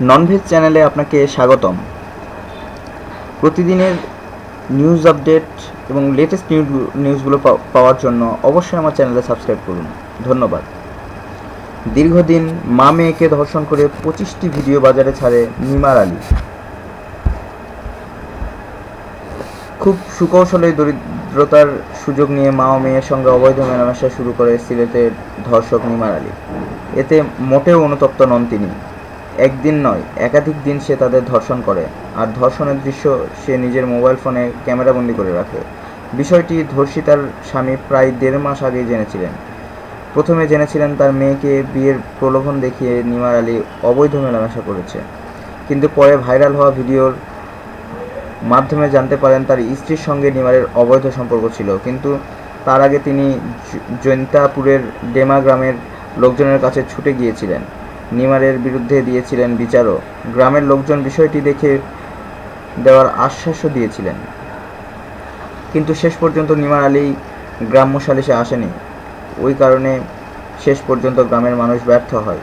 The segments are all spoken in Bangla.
ননভেজ চ্যানেলে আপনাকে স্বাগতম। প্রতিদিনের নিউজ আপডেট এবং লেটেস্ট নিউজ নিউজগুলো পাও- পাওয়ার জন্য অবশ্যই আমার চ্যানেলে সাবস্ক্রাইব করুন। ধন্যবাদ। দীর্ঘদিন মা মেয়েকে ধর্ষণ করে পঁচিশটি ভিডিও বাজারে ছাড়ে নিমার আলী। খুব সুকৌশলে দরিদ্রতার সুযোগ নিয়ে মা ও মেয়ের সঙ্গে অবৈধ মেলামেশা শুরু করে সিলেটের ধর্ষক নিমার আলী। এতে মোটেও অনুতপ্ত নন তিনি। একদিন নয়, একাধিক দিন সে তাদের ধর্ষণ করে। আর ধর্ষণের দৃশ্য সে নিজের মোবাইল ফোনে ক্যামেরাবন্দি করে রাখে। বিষয়টি ধর্ষিতার স্বামী প্রায় দেড় মাস আগেই জেনেছিলেন। প্রথমে জেনেছিলেন তার মেয়েকে বিয়ের প্রলোভন দেখিয়ে নিমার আলী অবৈধ মেলামেশা করেছে। কিন্তু পরে ভাইরাল হওয়া ভিডিওর মাধ্যমে জানতে পারেন তার স্ত্রীর সঙ্গে নিমারের অবৈধ সম্পর্ক ছিল। কিন্তু তার আগে তিনি জৈন্তাপুরের ডেমা গ্রামের লোকজনের কাছে ছুটে গিয়েছিলেন। নিমারের বিরুদ্ধে দিয়েছিলেন বিচারও। গ্রামের লোকজন বিষয়টি দেখে দেওয়ার আশ্বাসও দিয়েছিলেন। কিন্তু শেষ পর্যন্ত নিমার আলী গ্রাম্য সালিশে আসেনি। ওই কারণে শেষ পর্যন্ত গ্রামের মানুষ ব্যর্থ হয়।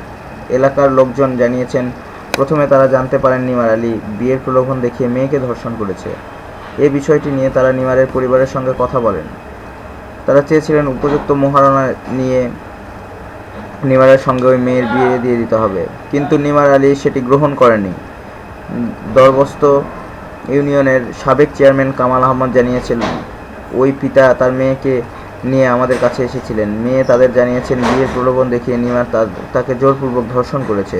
এলাকার লোকজন জানিয়েছেন, প্রথমে তারা জানতে পারেন নিমার আলী বিয়ের প্রলোভন দেখিয়ে মেয়েকে ধর্ষণ করেছে। এই বিষয়টি নিয়ে তারা নিমারের পরিবারের সঙ্গে কথা বলেন। তারা চেয়েছিলেন উপযুক্ত মহারণা নিয়ে নিমারের সঙ্গে ওই মেয়ের বিয়ে দিয়ে দিতে হবে। কিন্তু নিমার আলী সেটি গ্রহণ করেনি। দরবস্ত ইউনিয়নের সাবেক চেয়ারম্যান কামাল আহমদ জানিয়েছিলেন ওই পিতা তার মেয়েকে নিয়ে আমাদের কাছে এসেছিলেন। মেয়ে তাদের জানিয়েছেন, বিয়ের প্রলোভন দেখিয়ে নিমার তাকে জোরপূর্বক ধর্ষণ করেছে।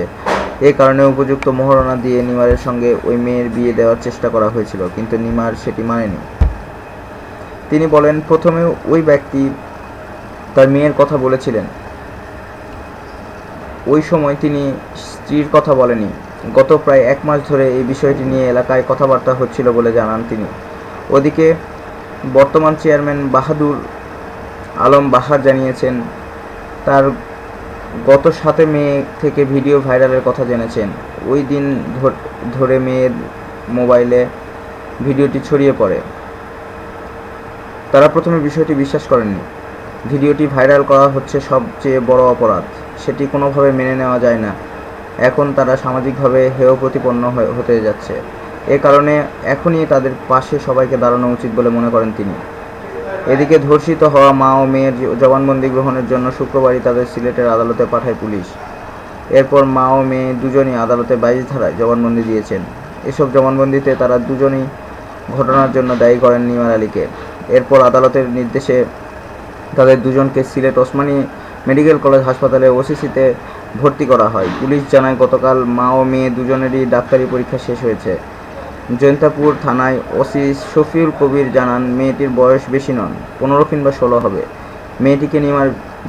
এ কারণে উপযুক্ত মহারণা দিয়ে নিমারের সঙ্গে ওই মেয়ের বিয়ে দেওয়ার চেষ্টা করা হয়েছিল, কিন্তু নিমার সেটি মানেনি। তিনি বলেন, প্রথমে ওই ব্যক্তি তার মেয়ের কথা বলেছিলেন। ওই সময় তিনি স্ত্রীর কথা বলেনি গত প্রায় এক মাস ধরে এই বিষয়টি নিয়ে এলাকায় কথাবার্তা হচ্ছিল বলে জানান তিনি। ওদিকে বর্তমান চেয়ারম্যান বাহাদুর আলম বাহার জানিয়েছেন, তার গত সাতে মে থেকে ভিডিও ভাইরালের কথা জেনেছেন। ওই দিন ধরে মেয়ের মোবাইলে ভিডিওটি ছড়িয়ে পড়ে। তারা প্রথমে বিষয়টি বিশ্বাস করেননি। ভিডিওটি ভাইরাল করা হচ্ছে সবচেয়ে বড় অপরাধ। সেটি কোনোভাবে মেনে নেওয়া যায় না। এখন তারা সামাজিকভাবে হেয় প্রতিপন্ন হতে যাচ্ছে। এ কারণে এখনই তাদের পাশে সবাইকে দাঁড়ানো উচিত বলে মনে করেন তিনি। এদিকে ধর্ষিত হওয়া মা ও মেয়ের জবানবন্দি গ্রহণের জন্য শুক্রবারই তাদের সিলেটের আদালতে পাঠায় পুলিশ। এরপর মা ও মেয়ে দুজনই আদালতে বাইশ ধারায় জবানবন্দি দিয়েছেন। এসব জবানবন্দিতে তারা দুজনই ঘটনার জন্য দায়ী করেন নিমার আলীকে। এরপর আদালতের নির্দেশে তাদের দুজনকে সিলেট ওসমানী মেডিকেল কলেজ হাসপাতালে ওসিসিতে ভর্তি করা হয়। পুলিশ জানায়, গতকাল মা ও মেয়ে দুজনেরই ডাক্তারি পরীক্ষা শেষ হয়েছে। জৈন্তাপুর থানায় ওসি শফিউল কবির জানান, মেয়েটির বয়স বেশি নন পনেরো কিংবা ষোলো হবে। মেয়েটিকে নিমার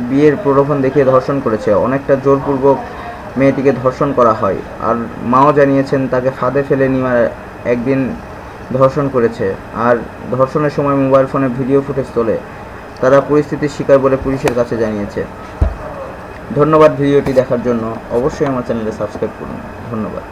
বিয়ের প্রলোভন দেখিয়ে ধর্ষণ করেছে। অনেকটা জোরপূর্বক মেয়েটিকে ধর্ষণ করা হয়, আর মাও জানিয়েছেন, তাকে ফাঁদে ফেলে নিমার একদিন ধর্ষণ করেছে। আর ধর্ষণের সময় মোবাইল ফোনে ভিডিও ফুটেজ তোলে। তারা পরিস্থিতির শিকার বলে পুলিশের কাছে জানিয়েছে। ধন্যবাদ ভিডিওটি দেখার জন্য। অবশ্যই আমার চ্যানেলে সাবস্ক্রাইব করুন। ধন্যবাদ।